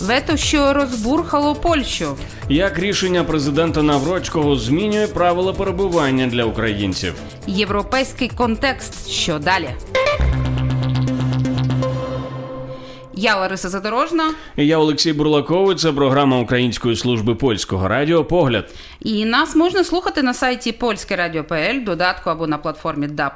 Вето, що розбурхало Польщу. Як рішення президента Наврочкого змінює правила перебування для українців? Європейський контекст. Що далі? Я Лариса Задорожна. І Я Олексій Бурлаковий. Це програма Української служби польського радіо. Погляд. І нас можна слухати на сайті Польське Радіо.пл, додатку або на платформі Да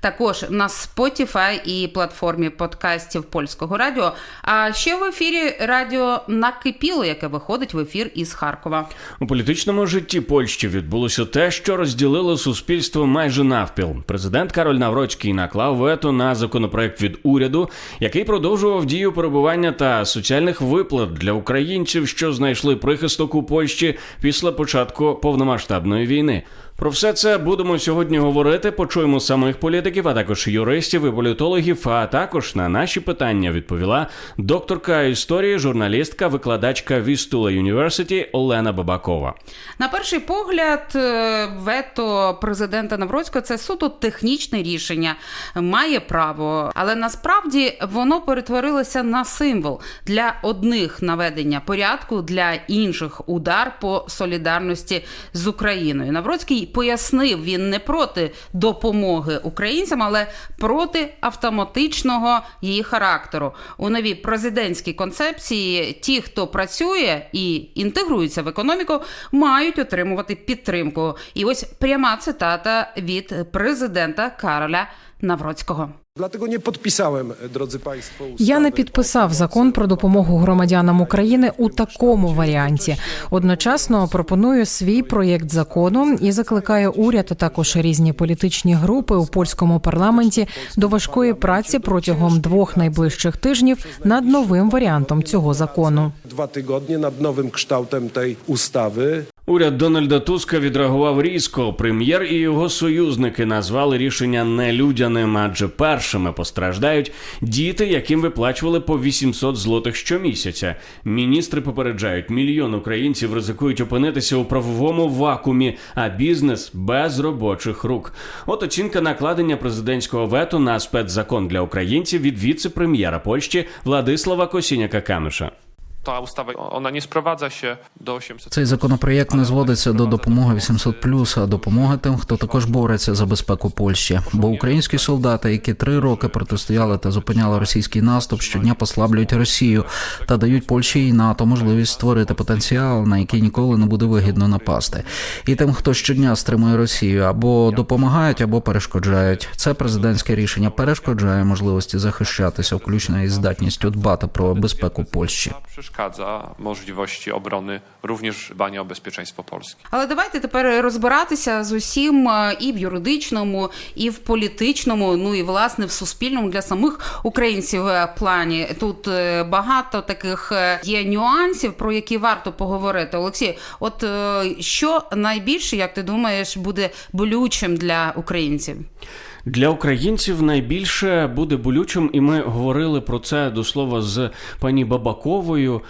також на Spotify і платформі подкастів польського радіо. А ще в ефірі радіо Накипіло, яке виходить в ефір із Харкова. У політичному житті Польщі відбулося те, що розділило суспільство майже навпіл. Президент Кароль Навроцький наклав вето на законопроект від уряду, який продовжував дію перебування та соціальних виплат для українців, що знайшли прихисток у Польщі після початку повномасштабної війни. Про все це будемо сьогодні говорити. Почуємо самих політиків, а також юристів і політологів. А також на наші питання відповіла докторка історії, журналістка, викладачка Вістула Юніверситі Олена Бабакова. На перший погляд, е, вето президента Навроцького це суто технічне рішення, має право, але насправді воно перетворилося на символ для одних наведення порядку, для інших удар по солідарності з Україною. Навроцький пояснив, він не проти допомоги українцям, але проти автоматичного її характеру. У новій президентській концепції ті, хто працює і інтегрується в економіку, мають отримувати підтримку. І ось пряма цитата від президента Кароля Навроцького. Dlatego nie podpisałem, drodzy Państwo, Я не підписав закон про допомогу громадянам України у такому варіанті. Одночасно пропоную свій проєкт закону і закликаю уряд, а також різні політичні групи у польському парламенті до важкої праці протягом двох найближчих тижнів над новим варіантом цього закону. dwa tygodnie nad nowym kształtem tej ustawy. Уряд Дональда Туска відреагував різко. Прем'єр і його союзники назвали рішення нелюдяним, адже першими постраждають діти, яким виплачували по 800 злотих щомісяця. Міністри попереджають, мільйон українців ризикують опинитися у правовому вакуумі, а бізнес без робочих рук. От оцінка накладення президентського вето на спецзакон для українців від віце-прем'єра Польщі Владислава Косіняка Камиша. Ta ustawa, ona nie sprowadza się do 800. Цей законопроєкт не зводиться до допомоги 800+, а допомоги тим, хто також бореться за безпеку Польщі. Бо українські солдати, які три роки протистояли та зупиняли російський наступ, щодня послаблюють Росію та дають Польщі і НАТО можливість створити потенціал, на який ніколи не буде вигідно напасти. І тим, хто щодня стримує Росію, або допомагають, або перешкоджають. Це президентське рішення перешкоджає можливості захищатися, включно із здатністю дбати про безпеку Польщі. Przeszkadza możliwości obrony, również dbania o bezpieczeństwo Polski. Але давайте тепер розбиратися з усім е, і в юридичному, і в політичному, ну і власне в суспільному для самих українців е, плані. Тут е, багато таких є нюансів, про які варто поговорити. Олексій, от що найбільше, як ти думаєш, буде болючим для українців? Для українців найбільше буде болючим, і ми говорили про це до слова з пані Бабаковою.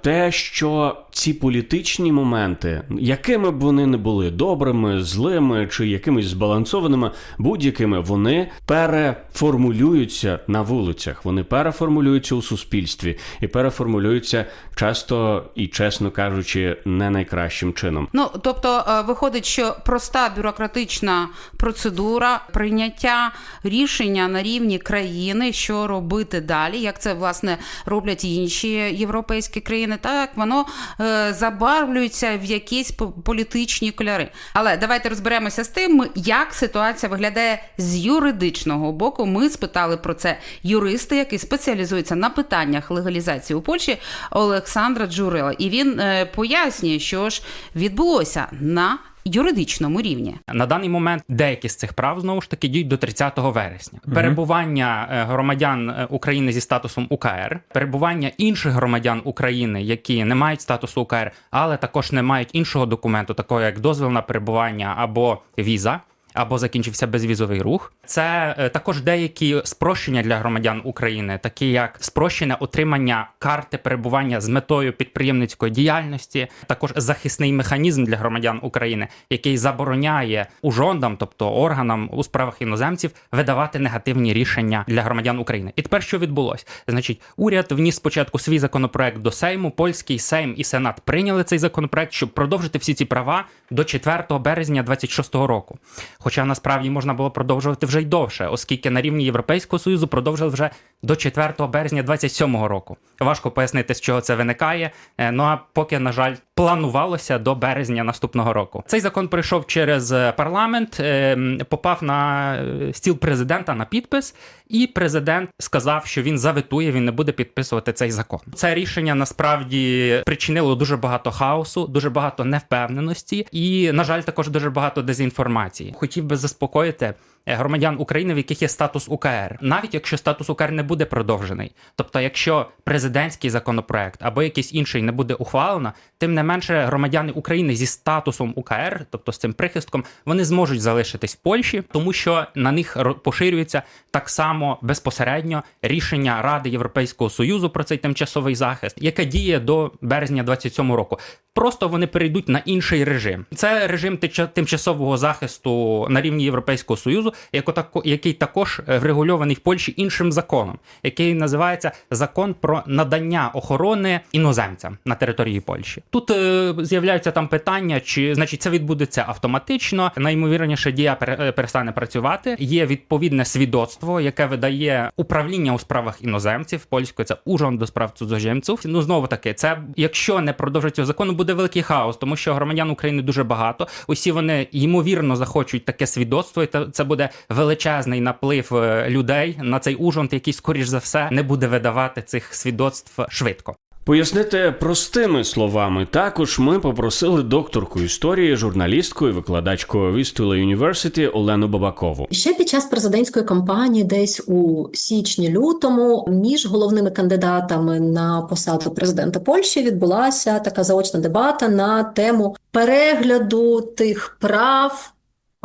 Те, що ці політичні моменти, якими б вони не були добрими, злими чи якимись збалансованими, будь-якими, вони переформулюються на вулицях, вони переформулюються у суспільстві і переформулюються часто і, чесно кажучи, не найкращим чином. Ну тобто, е, виходить, що проста бюрократична процедура прийняття рішення на рівні країни, що робити далі, як це власне роблять інші європейські країни, так воно е, забарвлюється в якісь по- політичні кольори. Але давайте розберемося з тим, як ситуація виглядає з юридичного боку. Ми спитали про це юриста, який спеціалізується на питаннях легалізації у Польщі Олександра Джурила. І він е, пояснює, що ж відбулося на юридичному рівні. На даний момент деякі з цих прав знову ж таки діють до 30 вересня. Перебування е, громадян е, України зі статусом УКР, перебування інших громадян України, які не мають статусу УКР, але також не мають іншого документу, такого як дозвіл на перебування або віза. Або закінчився безвізовий рух. Це е, також деякі спрощення для громадян України, такі як спрощене отримання карти перебування з метою підприємницької діяльності, також захисний механізм для громадян України, який забороняє ужондам, тобто органам у справах іноземців, видавати негативні рішення для громадян України. І тепер що відбулося? Значить, уряд вніс спочатку свій законопроект до Сейму. Польський Сейм і Сенат прийняли цей законопроект, щоб продовжити всі ці права до 4 березня 26 року. Хоча насправді можна було продовжувати вже й довше, оскільки на рівні Європейського союзу продовжили вже до 4 березня 27 року. Важко пояснити, з чого це виникає. е, Ну а поки, на жаль, планувалося до березня наступного року. Цей закон пройшов через е, парламент, е, попав на е, стіл президента на підпис, і президент сказав, що він заветує, він не буде підписувати цей закон. Це рішення насправді причинило дуже багато хаосу, дуже багато невпевненості, і на жаль, також дуже багато дезінформації. Хотів би заспокоїти громадян України, в яких є статус УКР, навіть якщо статус УКР не буде продовжений. Тобто, якщо президентський законопроект або якийсь інший не буде ухвалено, тим не менше громадяни України зі статусом УКР, тобто з цим прихистком, вони зможуть залишитись в Польщі, тому що на них поширюється так само безпосередньо рішення Ради Європейського союзу про цей тимчасовий захист, яке діє до березня 27 року. Просто вони перейдуть на інший режим. Це режим тимчасового захисту на рівні Європейського союзу, яко який також е, врегульований в Польщі іншим законом, який називається закон про надання охорони іноземцям на території Польщі. Тут е, з'являються там питання, чи значить це відбудеться автоматично. Найімовірніше дія е, перестане працювати. Є відповідне свідоцтво, яке видає управління у справах іноземців. Польською це урząd до справ цудзоземців. Ну знову таки, це якщо не продовжить цього закону, буде великий хаос, тому що громадян України дуже багато. Усі вони ймовірно захочуть таке свідоцтво, і це буде величезний наплив е, людей на цей ужонт, який, скоріш за все, не буде видавати цих свідоцтв швидко. Пояснити простими словами, також ми попросили докторку історії, журналістку і викладачку Вістула Юніверситі Олену Бабакову. Ще під час президентської кампанії, десь у січні-лютому, між головними кандидатами на посаду президента Польщі відбулася така заочна дебата на тему перегляду тих прав.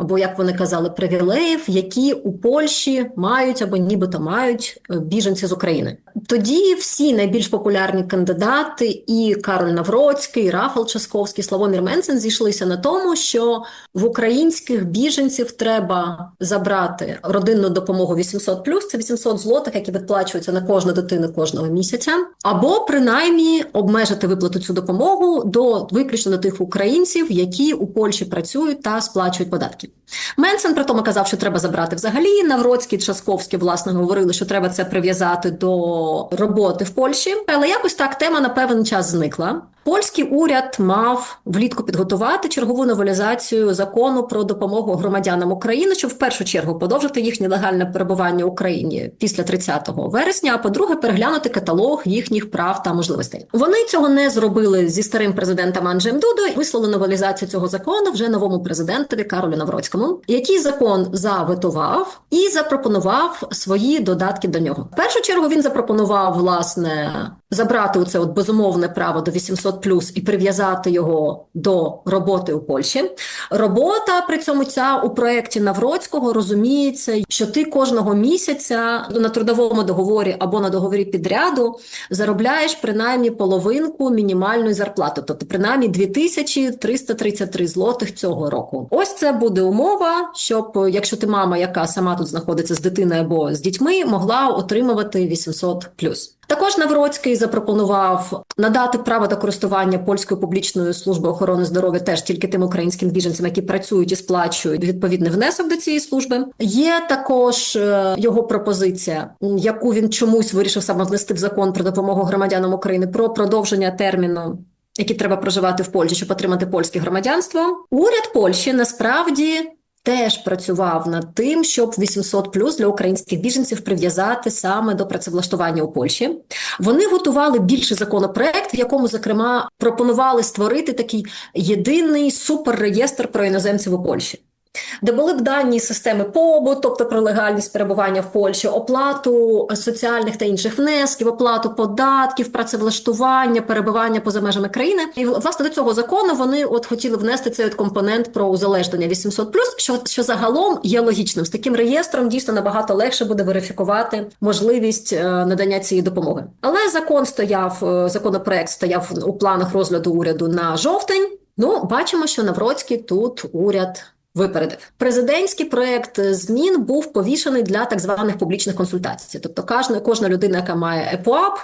Або, як вони казали, привілеїв, які у Польщі мають або нібито мають е, біженці з України. Тоді всі найбільш популярні кандидати, і Кароль Навроцький, і Рафал Часковський, Славомір Менцен зійшлися на тому, що в українських біженців треба забрати родинну допомогу 800+, це 800 злотих, які виплачуються на кожну дитину кожного місяця, або принаймні обмежити виплату цю допомогу до виключно до тих українців, які у Польщі працюють та сплачують податки. Менсен при тому казав, що треба забрати взагалі. Навроцький, Часковський, власне, говорили, що треба це прив'язати до роботи в Польщі. Але якось так тема на певний час зникла. Польський уряд мав влітку підготувати чергову новелізацію закону про допомогу громадянам України, щоб в першу чергу подовжити їхнє легальне перебування в Україні після 30 вересня. А по-друге, переглянути каталог їхніх прав та можливостей. Вони цього не зробили зі старим президентом Анджеєм Дудою. Вислали новелізацію цього закону вже новому президентові Каролю Навроцькому, який закон заветував і запропонував свої додатки до нього. В першу чергу він запропонував власне забрати оце от безумовне право до 800 плюс і прив'язати його до роботи у Польщі. Робота при цьому ця у проєкті Навроцького розуміється, що ти кожного місяця на трудовому договорі або на договорі підряду заробляєш принаймні половинку мінімальної зарплати, тобто принаймні 2333 злотих цього року. Ось це буде умова, щоб якщо ти мама, яка сама тут знаходиться з дитиною або з дітьми, могла отримувати 800 плюс. Також Навроцький запропонував надати право до користування польської публічної служби охорони здоров'я теж тільки тим українським біженцям, які працюють і сплачують відповідний внесок до цієї служби. Є також е, його пропозиція, яку він чомусь вирішив саме внести в закон про допомогу громадянам України про продовження терміну. Які треба проживати в Польщі, щоб отримати польське громадянство. Уряд Польщі насправді теж працював над тим, щоб 800 плюс для українських біженців прив'язати саме до працевлаштування у Польщі. Вони готували більший законопроект, в якому, зокрема, пропонували створити такий єдиний суперреєстр про іноземців у Польщі. Де були б дані системи побуту, тобто про легальність перебування в Польщі, оплату соціальних та інших внесків, оплату податків, працевлаштування, перебування поза межами країни. І власне до цього закону вони от хотіли внести цей от компонент про узалежнення 800+, що, що загалом є логічним. З таким реєстром дійсно набагато легше буде верифікувати можливість е, надання цієї допомоги. Але закон стояв, е, законопроект стояв у планах розгляду уряду на жовтень. Ну, бачимо, що Навроцький тут уряд випередив. Президентський проект змін був повішений для так званих публічних консультацій. Тобто, кожна, кожна людина, яка має ЕПОАП,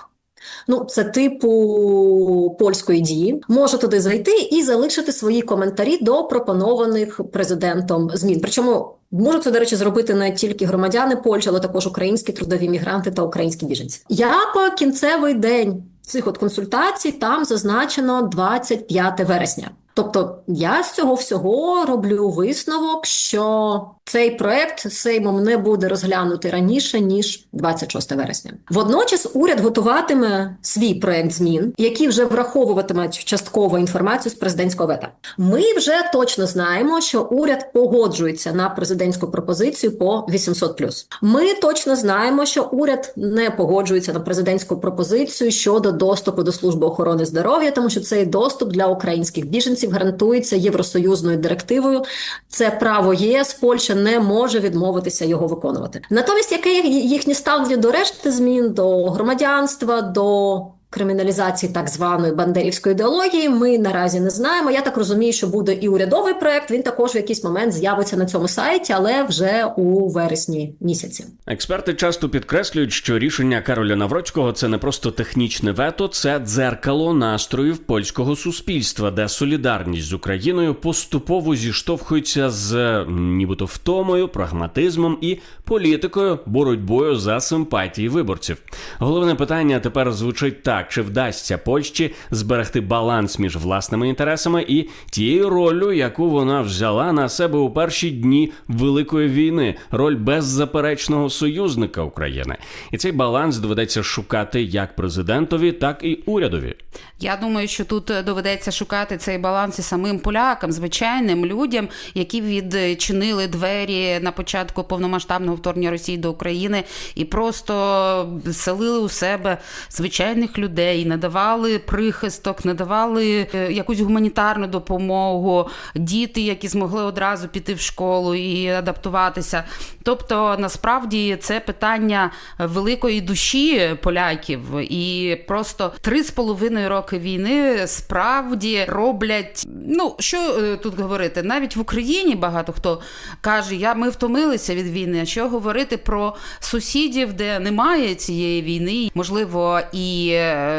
ну це типу польської дії, може туди зайти і залишити свої коментарі до пропонованих президентом змін. Причому можуть це, до речі, зробити не тільки громадяни Польщі, але також українські трудові мігранти та українські біженці. Як кінцевий день цих от консультацій там зазначено 25 вересня. Тобто я з цього всього роблю висновок, що цей проект Сеймом не буде розглянутий раніше ніж 26 вересня. Водночас уряд готуватиме свій проект змін, які вже враховуватимуть частково інформацію з президентського вета. Ми вже точно знаємо, що уряд погоджується на президентську пропозицію по 800+. Ми точно знаємо, що уряд не погоджується на президентську пропозицію щодо доступу до служби охорони здоров'я, тому що цей доступ для українських біженців гарантується євросоюзною директивою. Це право ЄС. Польща не може відмовитися його виконувати. Натомість, яке їхнє ставлення до решти змін, до громадянства, до криміналізації так званої бандерівської ідеології, ми наразі не знаємо. Я так розумію, що буде і урядовий проект. Він також в якийсь момент з'явиться на цьому сайті, але вже у вересні місяці. Експерти часто підкреслюють, що рішення Кароля Навроцького це не просто технічне вето, це дзеркало настроїв польського суспільства, де солідарність з Україною поступово зіштовхується з нібито втомою, прагматизмом і політикою, боротьбою за симпатії виборців. Головне питання тепер звучить так: чи вдасться Польщі зберегти баланс між власними інтересами і тією ролью, яку вона взяла на себе у перші дні Великої війни, роль беззаперечного союзника України, і цей баланс доведеться шукати як президентові, так і урядові. Я думаю, що тут доведеться шукати цей баланс і самим полякам, звичайним людям, які відчинили двері на початку повномасштабного вторгнення Росії до України і просто селили у себе звичайних людей, надавали прихисток, надавали е, якусь гуманітарну допомогу, діти, які змогли одразу піти в школу і адаптуватися. Тобто, насправді це питання великої душі поляків, і просто три з половиною роки війни справді роблять. Ну що е, тут говорити? Навіть в Україні багато хто каже, я ми втомилися від війни. А що говорити про сусідів, де немає цієї війни? Можливо, і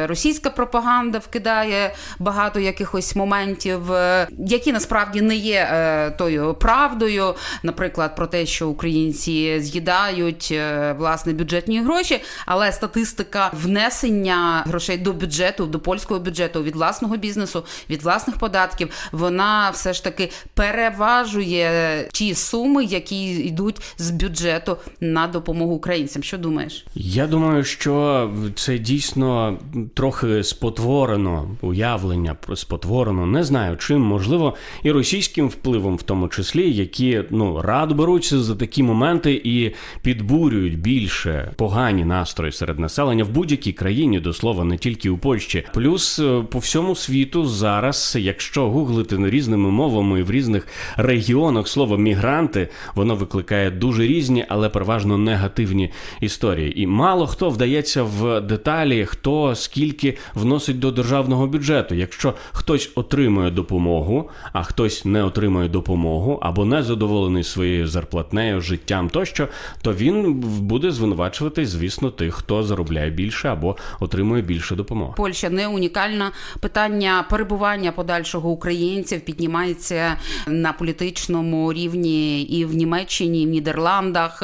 російська пропаганда вкидає багато якихось моментів, е, які насправді не є е, тою правдою, наприклад, про те, що українці з'їдають е, власне бюджетні гроші, але статистика внесення грошей до бюджету, до польського бюджету від власного бізнесу, від власних податків, вона все ж таки переважує ті суми, які йдуть з бюджету на допомогу українцям. Що думаєш? Я думаю, що це дійсно трохи спотворено уявлення, спотворено, не знаю чим, можливо, і російським впливом, в тому числі, які ну радо беруться за такі моменти і підбурюють більше погані настрої серед населення в будь-якій країні, до слова, не тільки у Польщі. Плюс е, по всьому світу зараз, якщо гуглити різними мовами і в різних регіонах слово мігранти, воно викликає дуже різні, але переважно негативні історії. І мало хто вдається в деталі, хто скільки вносить до державного бюджету. Якщо хтось отримує допомогу, а хтось не отримує допомогу або не задоволений своєю зарплатнею, життям тощо, то він буде звинувачувати, звісно, тих, хто заробляє більше або отримує більше допомоги. Польща не унікальна. Питання перебування подальшого українців піднімається на політичному рівні і в Німеччині, і в Нідерландах,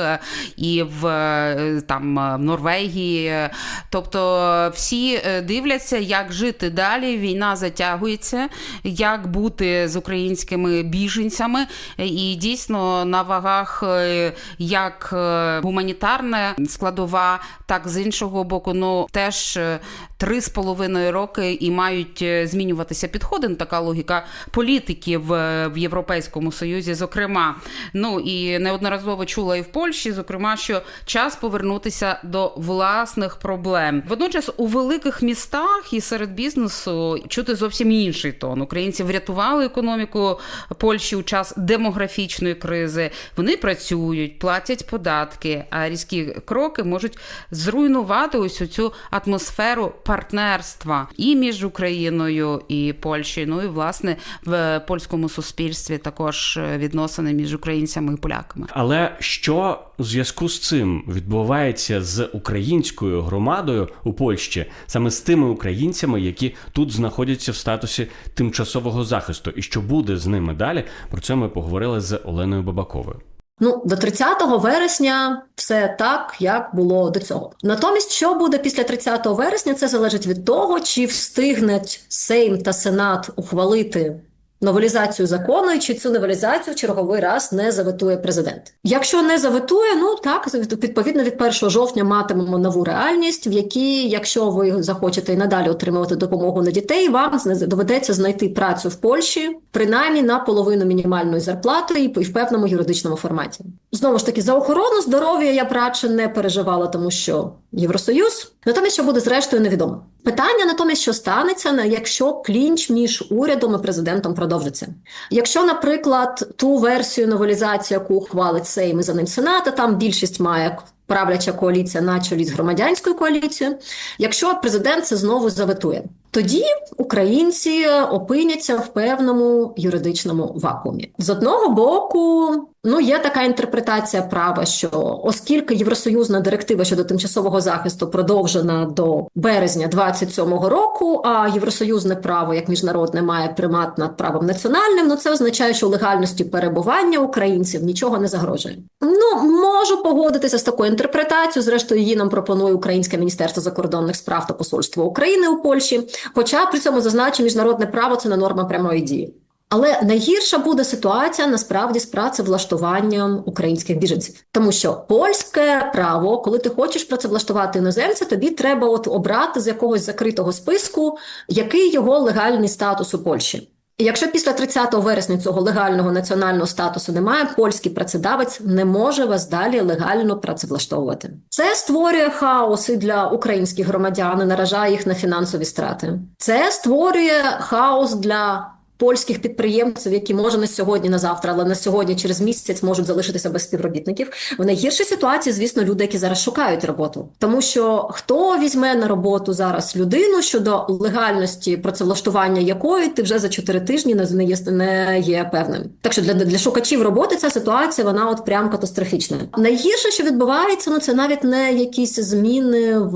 і в е, там в Норвегії. Тобто всі які е, дивляться, як жити далі. Війна затягується, як бути з українськими біженцями. І дійсно на вагах е, як е, гуманітарна складова, так з іншого боку, ну теж три з половиною роки і мають змінюватися підходи. Ну, така логіка політиків в Європейському Союзі, зокрема. Ну і неодноразово чула і в Польщі, зокрема, що час повернутися до власних проблем. Водночас у великих містах і серед бізнесу чути зовсім інший тон. Українці врятували економіку Польщі у час демографічної кризи. Вони працюють, платять податки, а різкі кроки можуть зруйнувати ось цю атмосферу партнерства і між Україною і Польщею. Ну і власне в польському суспільстві також відносини між українцями і поляками. Але що у зв'язку з цим відбувається з українською громадою у Польщі, саме з тими українцями, які тут знаходяться в статусі тимчасового захисту, і що буде з ними далі? Про це ми поговорили з Оленою Бабаковою. Ну, до 30 вересня все так, як було до цього. Натомість, що буде після 30 вересня, це залежить від того, чи встигнуть Сейм та Сенат ухвалити новелізацію закону, і чи цю новелізацію в черговий раз не заветує президент. Якщо не заветує, ну так відповідно від 1 жовтня матимемо нову реальність, в якій, якщо ви захочете і надалі отримувати допомогу на дітей, вам доведеться знайти працю в Польщі, принаймні на половину мінімальної зарплати і в певному юридичному форматі. Знову ж таки, за охорону здоров'я я б радше не переживала, тому що Євросоюз. Натомість, що буде зрештою, невідомо. Питання натомість, що станеться, якщо клінч між урядом і президентом продовжиться. Якщо, наприклад, ту версію новелізації, яку ухвалить Сейм і за ним Сената, там більшість має правляча коаліція на чолі з громадянською коаліцією. Якщо президент це знову заветує, тоді українці опиняться в певному юридичному вакуумі. З одного боку, ну є така інтерпретація права, що оскільки євросоюзна директива щодо тимчасового захисту продовжена до березня 27-го року, а євросоюзне право як міжнародне має примат над правом національним, ну це означає, що легальності перебування українців нічого не загрожує. Ну можу погодитися з такою інтерпретацією. Зрештою, її нам пропонує Українське міністерство закордонних справ та посольство України у Польщі. Хоча при цьому зазначу, міжнародне право це не норма прямої дії. Але найгірша буде ситуація насправді з працевлаштуванням українських біженців, тому що польське право, коли ти хочеш працевлаштувати іноземця, тобі треба от обрати з якогось закритого списку, який його легальний статус у Польщі. Якщо після 30 вересня цього легального національного статусу немає, польський працедавець не може вас далі легально працевлаштовувати. Це створює хаос і для українських громадян, і наражає їх на фінансові страти. Це створює хаос для польських підприємців, які може не сьогодні, на завтра, але на сьогодні через місяць можуть залишитися без співробітників. В найгіршій ситуації, звісно, люди, які зараз шукають роботу, тому що хто візьме на роботу зараз людину щодо легальності працевлаштування якої ти вже за 4 тижні не є, не є певним. Так що для, для шукачів роботи ця ситуація вона от прям катастрофічна. Найгірше, що відбувається, ну це навіть не якісь зміни в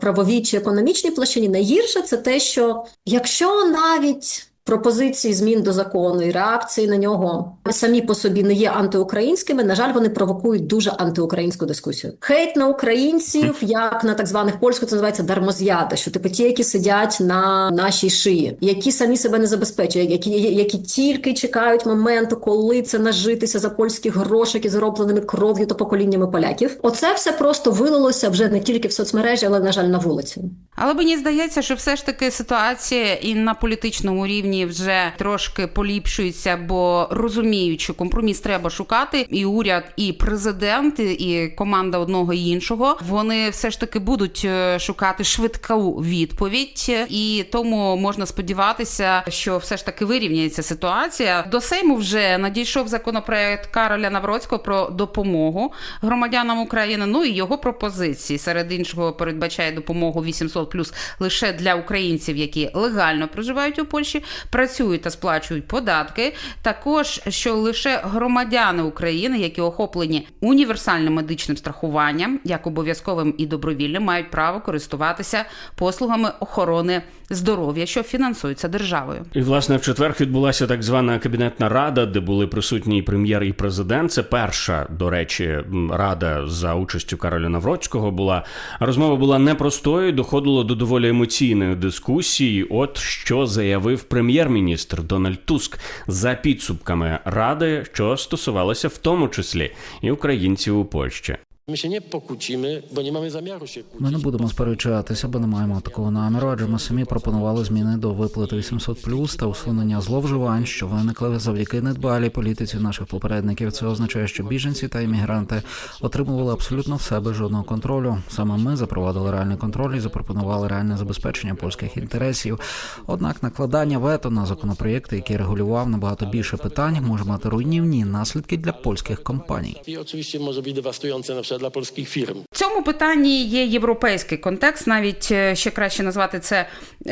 правовій чи економічній площині. Найгірше це те, що якщо навіть пропозиції змін до закону і реакції на нього самі по собі не є антиукраїнськими. На жаль, вони провокують дуже антиукраїнську дискусію. Хейт на українців, як на так званих польську, це називається дармоз'яди, що типу ті, які сидять на нашій шиї, які самі себе не забезпечують, які які тільки чекають моменту, коли це нажитися за польські грошики, заробленими кров'ю та поколіннями поляків. Оце все просто вилилося вже не тільки в соцмережі, але на жаль, на вулиці. Але мені здається, що все ж таки ситуація і на політичному рівні вже трошки поліпшується, бо розуміють, що компроміс треба шукати. І уряд, і президент, і команда одного і іншого вони все ж таки будуть е, шукати швидку відповідь, і тому можна сподіватися, що все ж таки вирівняється ситуація. До Сейму вже надійшов законопроект Кароля Навроцького про допомогу громадянам України. Ну і його пропозиції серед іншого передбачає допомогу 800 плюс лише для українців, які легально проживають у Польщі, працюють та сплачують податки. Також що лише громадяни України, які охоплені універсальним медичним страхуванням, як обов'язковим і добровільним, мають право користуватися послугами охорони здоров'я, що фінансуються державою. І власне в четвер відбулася так звана кабінетна рада, де були присутні і прем'єр, і президент. Це перша, до речі, рада за участю Кароля Навроцького була. Розмова була непростою, доходило до доволі емоційної дискусії. От що заявив прем'єр-міністр Дональд Туск за підсумками ради, що стосувалося в тому числі і українців у Польщі. My się nie pokłócimy, bo nie mamy zamiaru się kłócić. Ми не будемо сперечатися, бо не маємо такого наміру, адже ми самі пропонували зміни до виплати 800+, та усунення зловживань, що виникли завдяки недбалій політиці наших попередників. Це означає, що біженці та іммігранти отримували абсолютно все без жодного контролю. Саме ми запровадили реальний контроль і запропонували реальне забезпечення польських інтересів. Однак накладання вето на законопроєкти, який регулював набагато більше питань, може мати руйнівні наслідки для польських компаній. Oczywiście może być dewastujące na przykład dla polskich firm. В цьому питанні є європейський контекст, навіть е, ще краще назвати це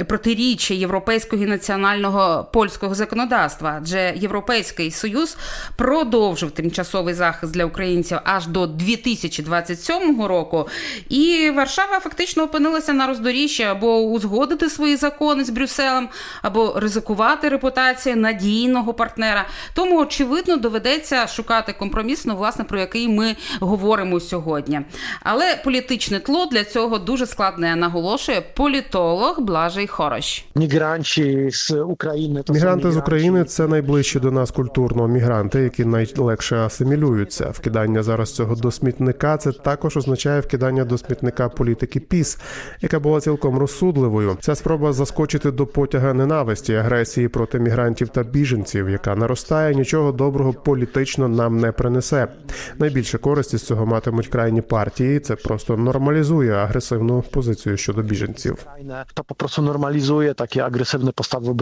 протиріччя європейського і національного польського законодавства. Адже Європейський Союз продовжив тимчасовий захист для українців аж до 2027 року. І Варшава фактично опинилася на роздоріжжі або узгодити свої закони з Брюсселем, або ризикувати репутацію надійного партнера. Тому очевидно доведеться шукати компроміс, ну, власне, про який ми говоримо сьогодні. Але політичне тло для цього дуже складне, наголошує політолог Блажий Хорош. Z Ukrainy to Мігранти з. України це найближчі до нас культурно мігранти, які найлегше асимілюються. Вкидання зараз цього до смітника це також означає вкидання до смітника політики ПІС, яка була цілком розсудливою. Ця спроба заскочити до потяга ненависті, агресії проти мігрантів та біженців, яка наростає, нічого доброго політично нам не принесе. Найбільше користі з цього матимуть крайні партії. Це просто нормалізує агресивну позицію щодо біженців. To po prostu normalizuje takie agresywne postawy.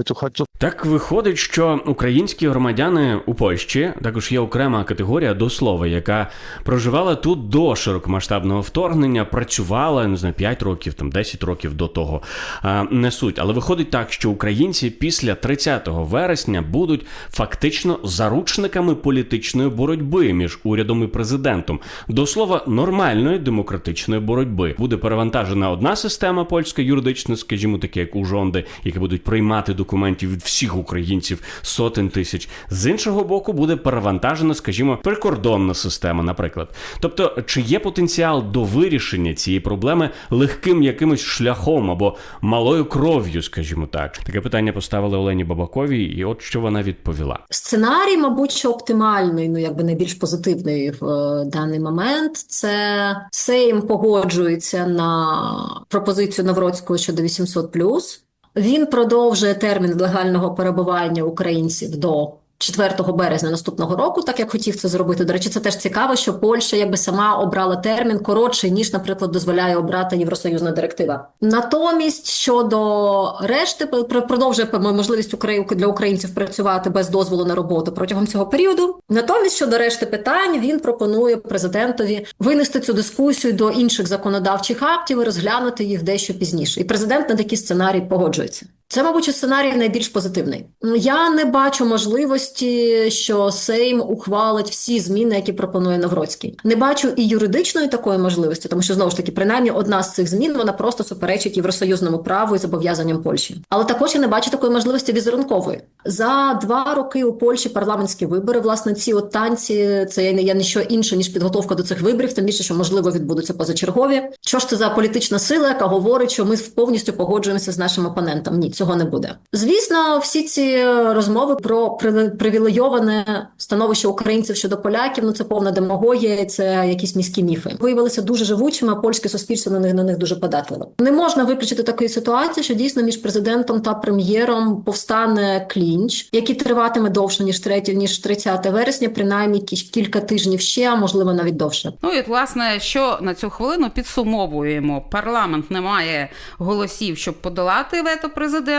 Так виходить, що українські громадяни у Польщі також є окрема категорія до слова, яка проживала тут до широкомасштабного вторгнення, працювала не знаю, 5 років, там 10 років до того а, не суть. Але виходить так, що українці після 30 вересня будуть фактично заручниками політичної боротьби між урядом і президентом. До слова, нормальної демократичної боротьби буде перевантажена одна система польська юридична, скажімо, таке як у Жонди, які будуть приймати документів від всіх українців сотень тисяч. З іншого боку, буде перевантажена, скажімо, прикордонна система, наприклад. Тобто, чи є потенціал до вирішення цієї проблеми легким якимось шляхом або малою кров'ю, скажімо так? Таке питання поставили Олені Бабаковій, і от що вона відповіла. Сценарій, мабуть, що оптимальний, ну якби найбільш позитивний в е, даний момент. Це Сейм погоджується на пропозицію Навроцького щодо 800+. Він продовжує термін легального перебування українців до 4 березня наступного року, так як хотів це зробити. До речі, це теж цікаво, що Польща якби сама обрала термін коротший, ніж, наприклад, дозволяє обрати Євросоюзна директива. Натомість щодо решти пр- продовжує можливість для українців працювати без дозволу на роботу протягом цього періоду. Натомість щодо решти питань він пропонує президентові винести цю дискусію до інших законодавчих актів і розглянути їх дещо пізніше. І президент на такий сценарій погоджується. Це, мабуть, сценарій найбільш позитивний. Я не бачу можливості, що Сейм ухвалить всі зміни, які пропонує Навроцький. Не бачу і юридичної такої можливості, тому що знову ж таки, принаймні, одна з цих змін вона просто суперечить євросоюзному праву і зобов'язанням Польщі. Але також я не бачу такої можливості візерункової. За два роки у Польщі парламентські вибори. Власне, ці от танці це не є ніщо інше ніж підготовка до цих виборів, тим більше, що можливо відбудуться позачергові. Що ж це за політична сила, яка говорить, що ми повністю погоджуємося з нашим опонентом? Ні, цього не буде. Звісно, всі ці розмови про привілейоване становище українців щодо поляків. Ну це повна демагогія, це якісь міські міфи. Виявилися дуже живучими. а Польське суспільство на них на них дуже податливе. Не можна виключити такої ситуації, що дійсно між президентом та прем'єром повстане клінч, який триватиме довше ніж 3, ніж 30 вересня, принаймні кілька тижнів ще, а можливо навіть довше. Ну і власне, що на цю хвилину підсумовуємо. Парламент не має голосів, щоб подолати вето президента.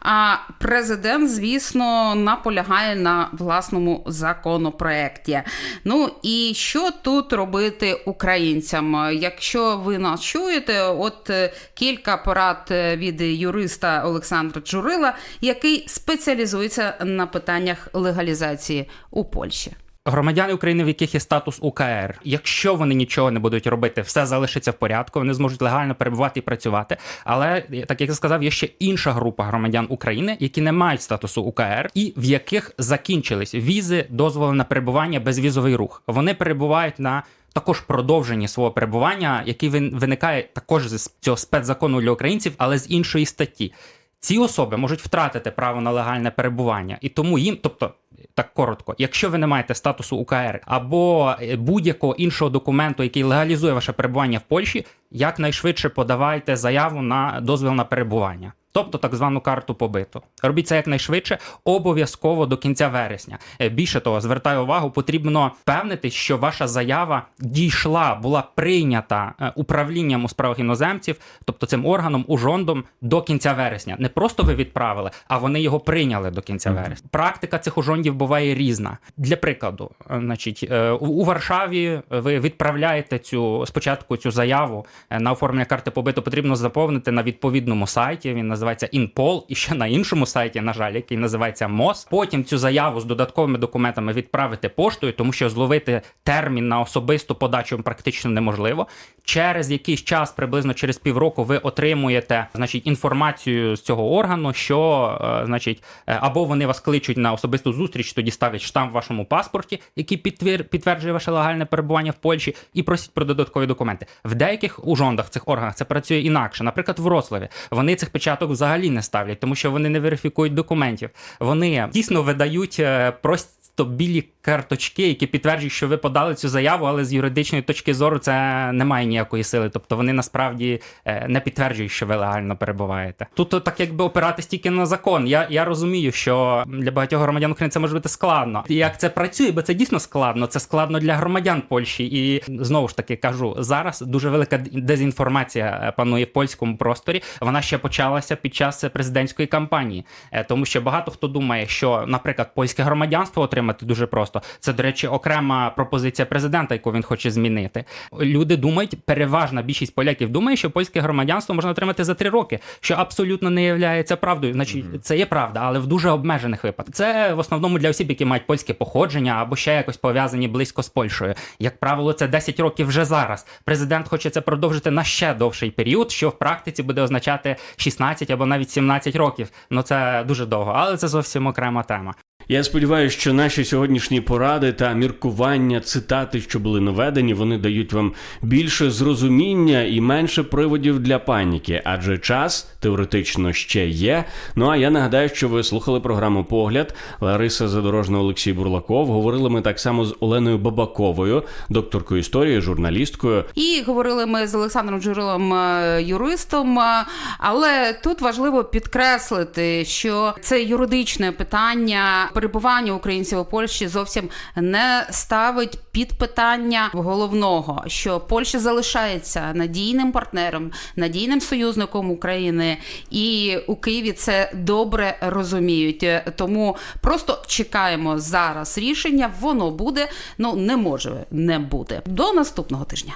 А президент, звісно, наполягає на власному законопроекті. Ну і що тут робити українцям? Якщо ви нас чуєте, от е, кілька порад е, від юриста Олександра Джурила, який спеціалізується на питаннях легалізації у Польщі. Громадяни України, в яких є статус УКР, якщо вони нічого не будуть робити, все залишиться в порядку, вони зможуть легально перебувати і працювати. Але так як я сказав, є ще інша група громадян України, які не мають статусу УКР, і в яких закінчились візи, дозволи на перебування, безвізовий рух. Вони перебувають на також продовженні свого перебування, який виникає також з цього спецзакону для українців, але з іншої статті. Ці особи можуть втратити право на легальне перебування, і тому їм, тобто. Так коротко, якщо ви не маєте статусу УКР або е, будь-якого іншого документу, який легалізує ваше перебування в Польщі, якнайшвидше подавайте заяву на дозвіл на перебування, тобто так звану карту побиту. Робіть це якнайшвидше, обов'язково до кінця вересня. Е, Більше того, звертаю увагу, потрібно впевнитись, що ваша заява дійшла, була прийнята е, управлінням у справах іноземців, тобто цим органом ужондом до кінця вересня. Не просто ви відправили, а вони його прийняли до кінця вересня. Практика цих ужондів буває різна. Для прикладу, е, значить, у Варшаві ви відправляєте цю спочатку цю заяву на оформлення карти побиту. Потрібно заповнити на відповідному сайті. Він називається InPol, і ще на іншому сайті, на жаль, який називається МОЗ. Потім цю заяву з додатковими документами відправити поштою, тому що зловити термін на особисту подачу практично неможливо. Через якийсь час, приблизно через півроку, ви отримуєте значить інформацію з цього органу, що е, значить, е, або вони вас кличуть на особисту зустріч, тоді ставлять штамп в вашому паспорті, який підтвір, підтверджує ваше легальне перебування в Польщі, і просять про додаткові документи. В деяких ужондах цих органах це працює інакше. Наприклад, в Вроцлаві вони цих печаток взагалі не ставлять, тому що вони не верифікують документів. Вони дійсно видають е, просто білі карточки, які підтверджують, що ви подали цю заяву, але з юридичної точки зору це не має ніякої сили. Тобто вони насправді е, не підтверджують, що ви легально перебуваєте. Тут так якби опиратись тільки на закон. Я, я розумію, що для багатьох громадян України це може бути складно. І Як це працює, бо це дійсно складно. Це складно для громадян Польщі. І знову ж таки кажу, зараз дуже велика дезінформація е, панує в польському просторі. Вона ще почалася під час президентської кампанії, Е, тому що багато хто думає, що, наприклад, польське громадянство отримати дуже просто. Це, до речі, окрема пропозиція президента, яку він хоче змінити. Люди думають, переважна більшість поляків думає, що польське громадянство можна отримати за три роки, що абсолютно не є правдою. Значить, це є правда, але в дуже обмежених випадках. Це в основному для осіб, які мають польське походження або ще якось пов'язані близько з Польщею. Як правило, це 10 років вже зараз. Президент хоче це продовжити на ще довший період, що в практиці буде означати 16 або навіть 17 років. Ну це дуже довго, але це зовсім окрема тема. Я сподіваюся, що наші сьогоднішні поради та міркування, цитати, що були наведені, вони дають вам більше зрозуміння і менше приводів для паніки, адже час теоретично ще є. Ну а я нагадаю, що ви слухали програму Погляд. Лариса Задорожна, Олексій Бурлаков. Говорили ми так само з Оленою Бабаковою, докторкою історії, журналісткою. І говорили ми з Олександром Джурилом, е, юристом. е, Але тут важливо підкреслити, що це юридичне питання перебування українців у Польщі зовсім не ставить під питання головного, що Польща залишається надійним партнером, надійним союзником України, і у Києві це добре розуміють. Тому просто чекаємо зараз рішення. Воно буде, ну не може не бути до наступного тижня.